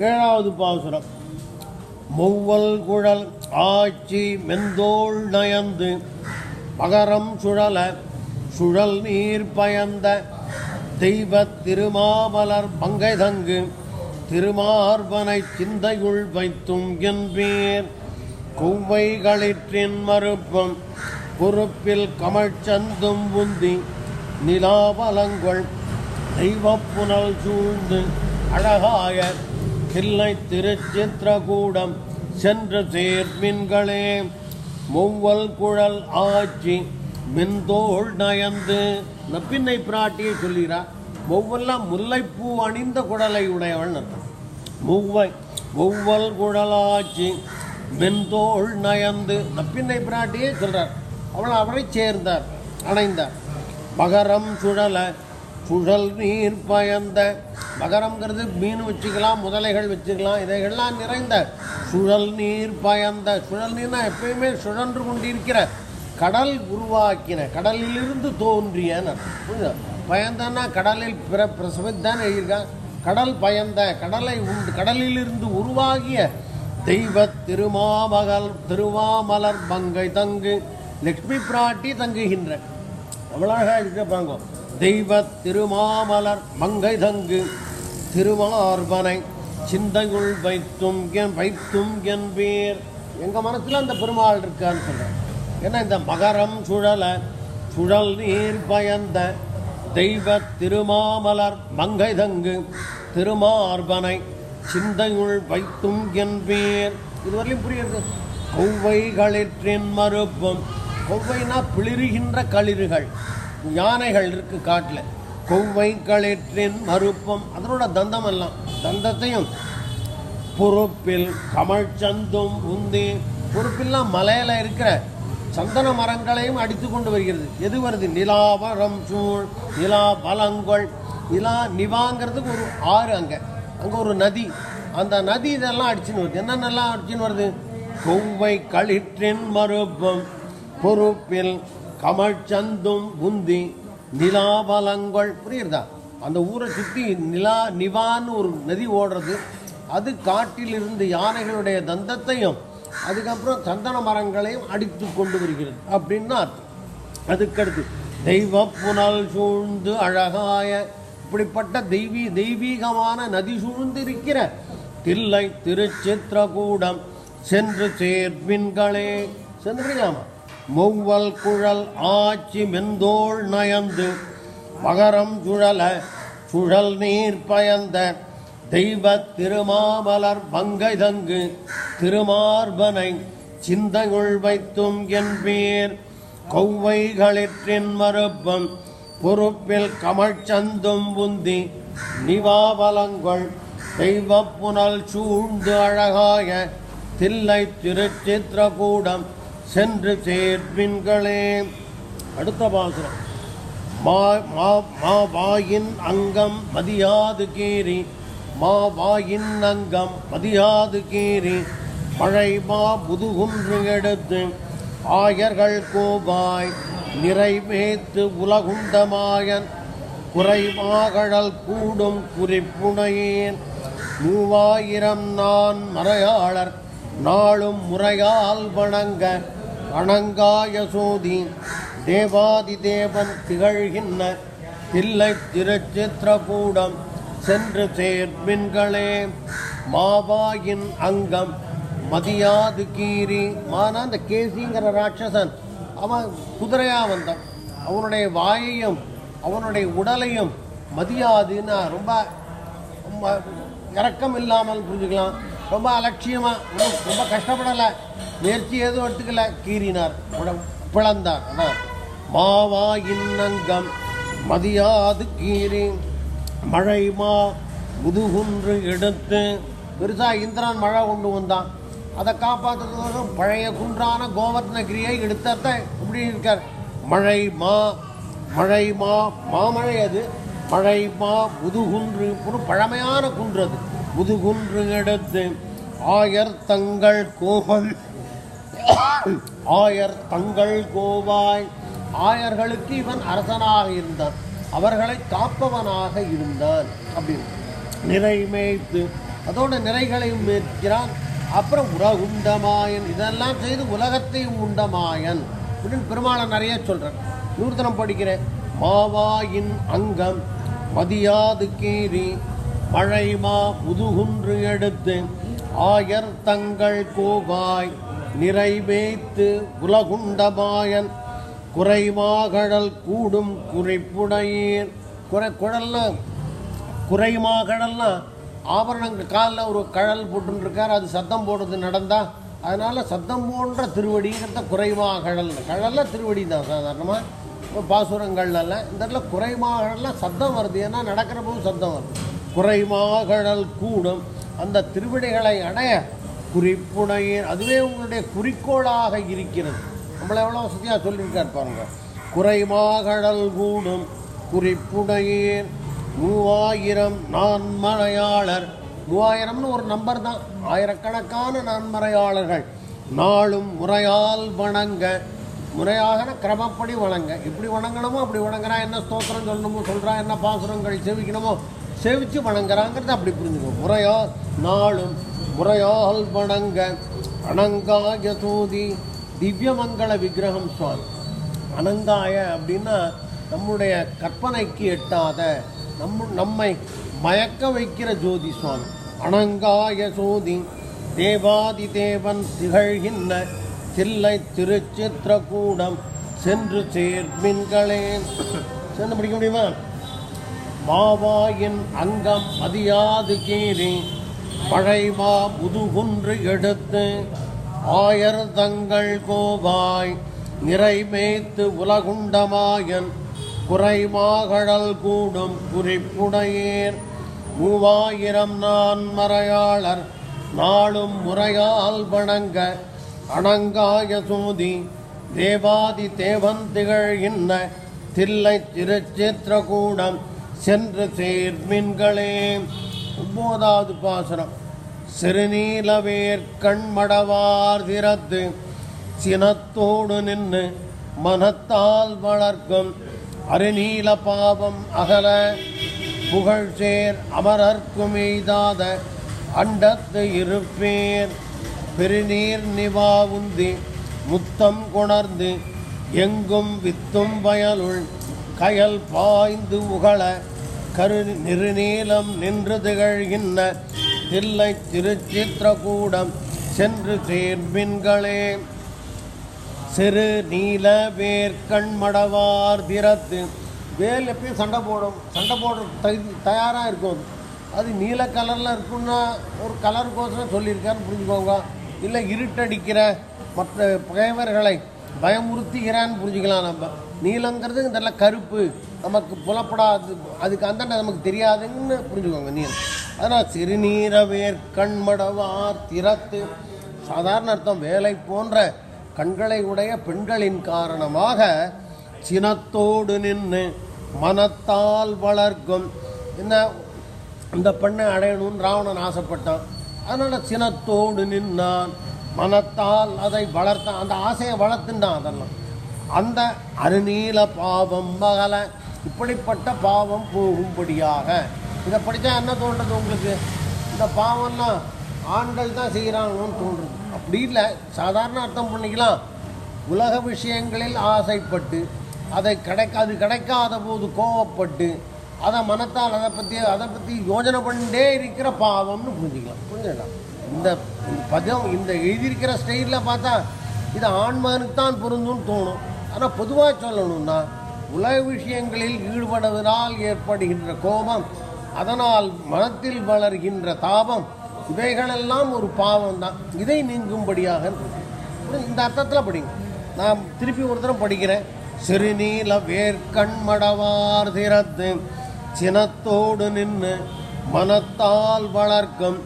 ஏழாவது பாசுரம். மொவ்வல் குழல் ஆச்சி மெந்தோள் நயந்து மகரம் சுழல சுழல் நீர் பயந்த தெய்வ திருமாமலர் பங்கை தங்கு திருமார்பனை சிந்தையுள் வைத்தும் என்பீர். கொவ்வைகளிற்றின் மறுப்பம் பொறுப்பில் கமழ்ச்சந்தும் புந்தி நிலாவலங்கள் தெய்வப்புனல் சூழ்ந்து அழகாய தில்லை திருச்சித்திரகூடம் சென்று சேர்மின்களே மொவ்வல் குழல் ஆட்சி மெந்தோள் நயந்து. நப்பின்னை பிராட்டியை சொல்கிறார் மொவ்வெல்லாம் முல்லைப்பூ அணிந்த குடலை உடையவள் அர்த்தம். மூவை ஒவ்வொல் குழலாச்சி மெந்தோள் நயந்து. நப்பின்னை பிராட்டியே சொல்கிறார் அவள் அவரை சேர்ந்தார் அணைந்தார். மகரம் சுழலை சுழல் நீர் பயந்த மகரங்கிறது மீன் வச்சுக்கலாம் முதலைகள் வச்சுக்கலாம் இதைகள்லாம் நிறைந்த சுழல் நீர் பயந்த சுழல் நீர்னா எப்பயுமே சுழன்று கொண்டிருக்கிற கடல் உருவாக்கின கடலிலிருந்து தோன்றியன்னு பயந்தன்னா கடலில் பிற பிரசவித்தான் எழுதியிருக்கான் கடல் பயந்த கடலை உண்டு கடலிலிருந்து உருவாகிய தெய்வ திருமாமகள் திருவாமலர் மங்கை தங்கு லக்ஷ்மி பிராட்டி தங்குகின்ற. அவ்வளோ பாங்கோ தெய்வ திருமாமலர் மங்கை தங்கு திருமார்பனை சிந்தையுள் வைத்தும் என் வைத்தும் என்பீர் எங்கள் மனசில் அந்த பெருமாள் இருக்கான்னு சொல்கிறேன் ஏன்னா இந்த மகரம் சுழலை சுழல் நீர் பயந்த தெய்வ திருமாமலர் மங்கை தங்கு திருமார்பனை சிந்தையுள் வைத்தும் என்பீர் இதுவரையிலும் புரியுது? கொவ்வைகளிற்றின் மறுப்பும் கொவ்வைனா பிளிருகின்ற களிறுகள். யானைகள் இருக்கு காட்டில். கொவ்வை களிற்றின் மறுப்பும். அதனோட தந்தம் எல்லாம். தந்தத்தையும் பொறுப்பில் கமல் சந்தும் உந்தி பொறுப்பில்லாம் மலையில இருக்கிற சந்தன மரங்களையும் அடித்து கொண்டு வருகிறது. எது வருது? நிலாவரம் சூழ் நிலா பலங்கள் நிலா நிவாங்கிறதுக்கு ஒரு ஆறு அங்கே. அங்கே ஒரு நதி. அந்த நதி இதெல்லாம் அடிச்சுன்னு வருது. என்னென்னலாம் அடிச்சுன்னு வருது? கொவ்வை களிற்றின் மறுப்பும். பொறுப்பில் கமல் சந்தும் உந்தி நிலாபலங்கள் புரியுறதா அந்த ஊரை சுற்றி நிலா நிவான்னு ஒரு நதி ஓடுறது அது காட்டிலிருந்து யானைகளுடைய தந்தத்தையும் அதுக்கப்புறம் சந்தன மரங்களையும் அடித்து கொண்டு வருகிறது. அப்படின்னு அர்த்தம். அதுக்கடுத்து தெய்வ புனல் சூழ்ந்து அழகாய இப்படிப்பட்ட தெய்வீ தெய்வீகமான நதி சூழ்ந்து இருக்கிற தில்லை திருச்சித்திரகூடம் சென்று சேர்பின்களே சென்றுலாமா மொவ்வல் குழல் ஆச்சி மெந்தோள் நயந்து மகரம் சுழல சுழல் நீர் பயந்த தெய்வ திருமாமலர் பங்கை தங்கு திருமார்பனை சிந்தையுள் வைத்தும் என்பீர் கொவ்வைகளிற்றின் மறுப்பம் பொறுப்பில் கமழ்ச்சந்தும் புந்தி நிவாபலங்கொள் தெய்வ புனல் சூழ்ந்து அழகாய தில்லை திருச்சித்திரகூடம் சென்று சேர்வின்களே. அடுத்த பாசுரம். மா மா வாயின் அங்கம் மதியாது கீறி. மா வாயின் அங்கம் மதியாது கீறி. மழை மா புதுகுன்று எடுத்து ஆயர்கள் கோபாய் நிறைவேத்து உலகுண்டமாயன் குறைமாகழல் கூடும் குறிப்புணையேன். மூவாயிரம் நான் மறையாளர் நாளும் முறையால் வணங்க அணங்காயசூதி தேவாதி தேவன் திகழ்கின்ற தில்லை திருச்சித்திரகூடம் சென்று சேர்மின்களே மாவாயின் அங்கம் மதியாது கீரி. மானா அந்த கேசிங்கிற ராட்சசன். அவன் குதிரையாக வந்தான். அவனுடைய வாயையும் அவனுடைய உடலையும் மதியாதுன்னா ரொம்ப ரொம்ப இறக்கம் இல்லாமல் புரிஞ்சுக்கலாம். ரொம்ப அலட்சியமாக ஒன்றும் ரொம்ப கஷ்டப்படலை. முயற்சி எதுவும் எடுத்துக்கல. கீறினார். பிளந்தார். ஆனால் மாவா இன்னங்கம். மதியாது கீறி. மழை மா முதுகுன்று எடுத்து. பெருசாக இந்திரன் மழை கொண்டு வந்தான். அதை காப்பாற்றுறதுக்கு பழைய குன்றான கோவர்ணகிரியை எடுத்தத இப்படி இருக்கார். மழை மா மழை மா மாமழை அது. மழை மா முதுகுன்று. ஒரு பழமையான குன்று அது. முதுகுன்று எடுத்து ஆயர் தங்கள் கோபம் ஆயர் தங்கள் கோவாய் ஆயர்களுக்கு இவன் அரசனாக இருந்தான். அவர்களை காப்பவனாக இருந்தான். அப்படின்னு. நிறைமேய்த்து அதோட நிறைகளையும் மீட்கிறான் அப்புறம் உலகுண்டமாயன் இதெல்லாம் செய்து உலகத்தையும் உண்டமாயன். அப்படின்னு பெருமாளை நிறைய சொல்கிறேன் நூர்த்தனம் படிக்கிறேன் மாவாயின் அங்கம் மதியாது கீறி மழைமா புதுகுன்று எடுத்து ஆயர் தங்கள் கோவாய் நிறைவேத்து உலகுண்டமாயன். குறைமாகடல் கூடும் குறிப்புடையீர் குறை குழல்னா குறைமாகடல்னா ஆபரணங்கள் காலில் ஒரு கழல் போட்டுருக்கார் அது சத்தம் போடுறது நடந்தா அதனால் சத்தம் போன்ற திருவடிங்கிறத குறைமாகடல். கழல்ல திருவடி தான் சாதாரணமாக இப்போ பாசுரங்கள்லாம் இந்த இடத்துல குறைமாகடலாம் சத்தம் வருது. ஏன்னா நடக்கிற போது சத்தம் வருது. குறைமாகழல் கூடும். அந்த திருவிடைகளை அடைய குறிப்புடையீர் அதுவே உங்களுடைய குறிக்கோளாக இருக்கிறது. நம்மளை எவ்வளோ வசதியாக சொல்லியிருக்கார் பாருங்க. குறைமாகழல் கூடும். குறிப்புடையீர் மூவாயிரம் நான்மறையாளர். மூவாயிரம்னு ஒரு நம்பர் தான். ஆயிரக்கணக்கான நான்மறையாளர்கள். நாளும் முறையால் வணங்க. முறையாக கிரமப்படி வணங்க. இப்படி வணங்கணுமோ அப்படி வணங்குறா என்ன ஸ்தோத்திரம் சொல்லணுமோ சொல்கிறா என்ன பாசுரங்கள் சேவிக்கணுமோ சேவிச்சு வணங்குறாங்கிறத அப்படி புரிஞ்சுக்கணும் முறையா நாளும் முறையால் வணங்க அனங்காய தூதி திவ்யமங்கள விக்கிரகம் சுவாமி. அனங்காய அப்படின்னா நம்முடைய கற்பனைக்கு எட்டாத நம்ம நம்மை மயக்க வைக்கிற ஜோதி சுவாமி. அனங்காய சோதி தேவாதி தேவன் திகழ்கின்ற தில்லை திருச்சித்திரகூடம் சென்று சேர்மின்களே. சென்று முடிக்க முடியுமா? மாவாயின் அங்கம் மதியாது கீறி பழைமா முதுகுன்று எடுத்து ஆயர் தங்கள் கோவாய் நிறைமேத்து உலகுண்டமாயன் குறைமாகழல் கூடும் குறிப்புடையேர். மூவாயிரம் நான் மறையாளர் நாளும் முறையால் வணங்க அணங்காய சூதி தேவாதி தேவன் இன்ன தில்லை திருச்சித்திரகூடம் சென்று சேர்மின்களே. ஒன்பதாவது பாசனம் சிறுநீலவேர் கண்மடவார் திறத்து சினத்தோடு நின்று மனத்தால் வளர்க்கும் அருநீல பாவம் அகல புகழ்சேர் அமரர்க்கும் எய்தாத அண்டத்து இருப்பேர். பெருநீர் நிவாவுந்தி முத்தம் கொணர்ந்து எங்கும் வித்தும் வயலுள் கயல் பாய்ந்து உகழ கரு நெருநீலம் நின்று திகழ்கின்ற தில்லை திருச்சித்திரகூடம் சென்று சேர்மின்களே சிறு நீல வேர்க்கண் மடவார் திறத்து வேல் எப்பயும் சண்டை போடும் சண்டை போடுற தகு தயாராக இருக்கும் அது. நீல கலரில் இருக்குன்னா ஒரு கலருக்கோசரம் சொல்லியிருக்கான்னு புரிஞ்சுக்கோங்க இல்லை இருட்டடிக்கிற மற்ற பகைவர்களை பயமுறுத்துகிறான்னு புரிஞ்சுக்கலாம் நம்ம. நீலங்கிறது இந்த கருப்பு. நமக்கு புலப்படாது. அதுக்கு அந்த நமக்கு தெரியாதுன்னு புரிஞ்சுக்கோங்க நீலம் அதனால் சிறுநீரவேர் கண்மடவார் திறத்து. சாதாரண அர்த்தம் வேலை போன்ற கண்களை உடைய பெண்களின் காரணமாக சினத்தோடு நின்று மனத்தால் வளர்க்கும். என்ன? இந்த பெண்ணை அடையணும்னு ராவணன் ஆசைப்பட்டான். அதனால் சினத்தோடு நின்றான். மனத்தால் அதை வளர்த்தான் அந்த ஆசையை வளர்த்துண்டான் அதெல்லாம். அந்த அருநீல பாவம் மகள இப்படிப்பட்ட பாவம் போகும்படியாக. இதை படித்தா என்ன தோன்றது உங்களுக்கு? இந்த பாவம்லாம் ஆண்கள் தான் செய்கிறாங்கன்னு தோன்றுது. அப்படி இல்லை சாதாரண அர்த்தம் பண்ணிக்கலாம். உலக விஷயங்களில் ஆசைப்பட்டு அதை கிடைக்க அது கிடைக்காத போது கோவப்பட்டு அதை மனத்தால் அதை பற்றி அதை பற்றி யோஜனை பண்ணிட்டே இருக்கிற பாவம்னு புரிஞ்சுக்கலாம். புரிஞ்சுக்கலாம் இந்த பதம் இந்த எழுதியிருக்கிற ஸ்டைலில் பார்த்தா இது ஆண்மகனுக்கு தான் பொருந்தும்னு தோணும். ஆனால் பொதுவாக சொல்லணும்னா உலக விஷயங்களில் ஈடுபடுவதால் ஏற்படுகின்ற கோபம் அதனால் மனத்தில் வளர்கின்ற தாபம் இவைகளெல்லாம் ஒரு பாவம் தான் இதை நீங்கும்படியாக இந்த அர்த்தத்தில் படிங்க. நான் திருப்பி ஒரு தரம் படிக்கிறேன். சிறுநீல வேர்க்கண்மடவார் திறத்து சினத்தோடு நின்று மனத்தால் வளர்க்கும்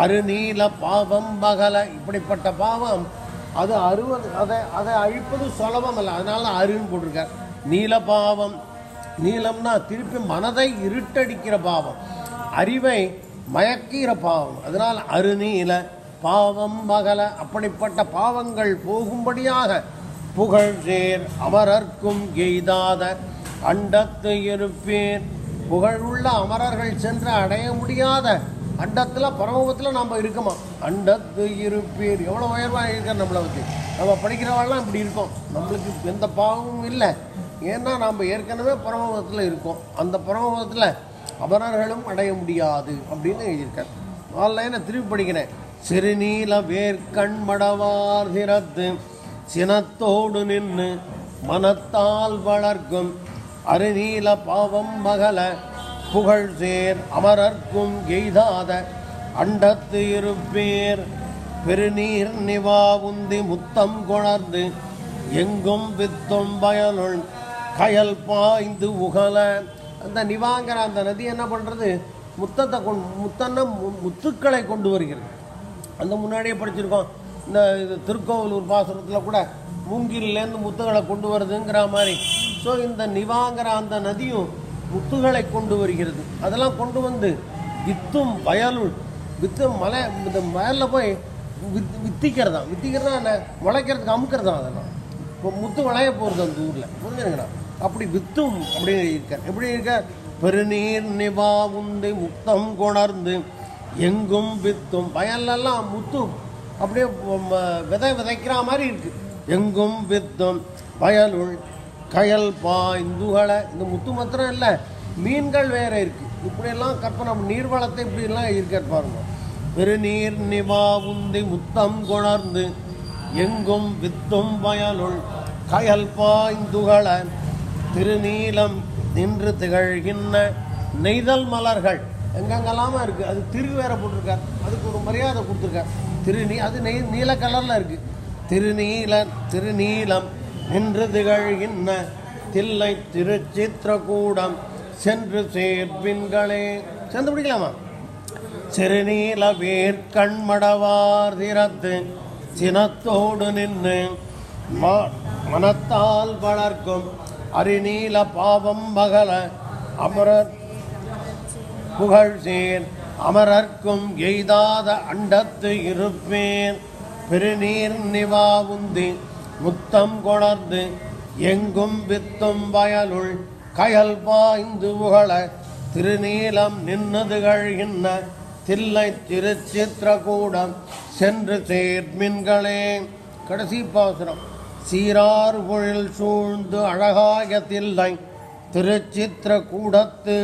அருநீல பாவம் பகல. இப்படிப்பட்ட பாவம் அது அறுவது அதை அதை அழிப்பது சுலபம் அல்ல அதனால அருன்னு போட்டிருக்கார். நீல பாவம் நீளம்னா திருப்பி மனதை இருட்டடிக்கிற பாவம். அறிவை மயக்கிற பாவம். அதனால் அருநீல பாவம் மகள அப்படிப்பட்ட பாவங்கள் போகும்படியாக புகழ்சேர் அமரர்க்கும் எய்தாத அண்டத்து இருப்பேர் புகழுள்ள அமரர்கள் சென்று அடைய முடியாத அண்டத்தில் பரமபத்தில் நாம் இருக்கோமா? அண்டத்து இருப்பீர். எவ்வளோ உயர்வாக இருக்க நம்மளை பற்றி நம்ம படிக்கிறவாள்லாம் இப்படி இருக்கோம். நம்மளுக்கு எந்த பாவமும் இல்லை. ஏன்னா நாம் ஏற்கனவே பரமபத்தில் இருக்கோம். அந்த பரமபத்தில் அபரர்களும் அடைய முடியாது அப்படின்னு எழுதியிருக்கார். நாலு லைனை திருப்பி படிக்கிறேன். சிறுநீல வேர்க்கண் மடவார் திறத்து சினத்தோடு நின்று மனத்தால் வளர்க்கும் அருநீல பாவம் மகள புகழ் சேர் அமரர்க்கும் எய்தாத அண்டத்து இருப்பேர் பெருநீர் நிவா உந்தி முத்தம் கொணர்ந்து எங்கும் வித்தும் பயனுள் கயல் பாய்ந்து உகல. அந்த நிவாங்கிற அந்த நதி என்ன பண்ணுறது முத்தத்தை கொண்டு முத்தன்னா மு- முத்துக்களை கொண்டு வருகிறது. அந்த முன்னாடியே படிச்சிருக்கோம். இந்த இது திருக்கோவிலூர் பாசுரத்தில் கூட மூங்கிலேருந்து முத்துகளை கொண்டு வருதுங்கிற மாதிரி. ஸோ இந்த நிவாங்கிற அந்த நதியும் முத்துகளை கொண்டு வருகிறது. அதெல்லாம் கொண்டு வந்து வித்தும் வயலுள் வித்தும் மலை இந்த வயலில் போய் வித் வித்திக்கிறதா? வித்திக்கிறதா என்ன? முளைக்கிறதுக்கு அமுக்கிறதா அதெல்லாம்? இப்போ முத்து விளைய போகிறது அந்த ஊரில். புரிஞ்சுங்களா அப்படி வித்தும் அப்படின்னு இருக்கார் எப்படி இருக்கார் பெருநீர் நிவா உந்து முத்தம் கொணர்ந்து எங்கும் வித்தும். வயல்லெல்லாம் முத்து அப்படியே விதை விதைக்கிற மாதிரி இருக்குது எங்கும் வித்தும் வயலுள் கயல் பாய்ந்துகளை இந்த முத்து மாத்திரம் இல்லை மீன்கள் வேற இருக்கு. இப்படியெல்லாம் கற்பனை நீர்வளத்தை இப்படிலாம் இருக்கார் பாருங்க. பெருநீர் நிவா உந்தி முத்தம் கொணர்ந்து எங்கும் வித்தும் வயலுள் கயல் பாய்ந்துகள திருநீலம் நின்று திகழ்கின்ற நெய்தல் மலர்கள். எங்கெங்கெல்லாம இருக்குது அது திரு வேற போட்டிருக்கார். அதுக்கு ஒரு மரியாதை கொடுத்துருக்கார். திருநீ அது நெய் நீல கலரில் இருக்குது திருநீல திருநீலம் நின்று திகழ்கின்ற தில்லை திருச்சித்திரகூடம் சென்று சேர்பின்களே. சேர்ந்து பிடிக்கலாமா சிறுநீல வேர் கண்மடவார் திறத்து சினத்தோடு நின்று மனத்தால் வளர்க்கும் அரிநீல பாவம் மகள அமரர் புகழ் சேர். அமரர்க்கும் எய்தாத அண்டத்து இருப்பேன். பெருநீர் நிவாவுந்தி முத்தம் கொணர்ந்து எங்கும் வித்தும் வயலுள் கயல் பாய்ந்து உகழ திருநீலம் நின்னதுகழ்கின்ற தில்லை திருச்சித்திரகூடம் சென்று சேர்மின்களே கடைசி பாசுரம். சீரார் பொழில் சூழ்ந்து அழகாய தில்லை திருச்சித்திரகூடத்து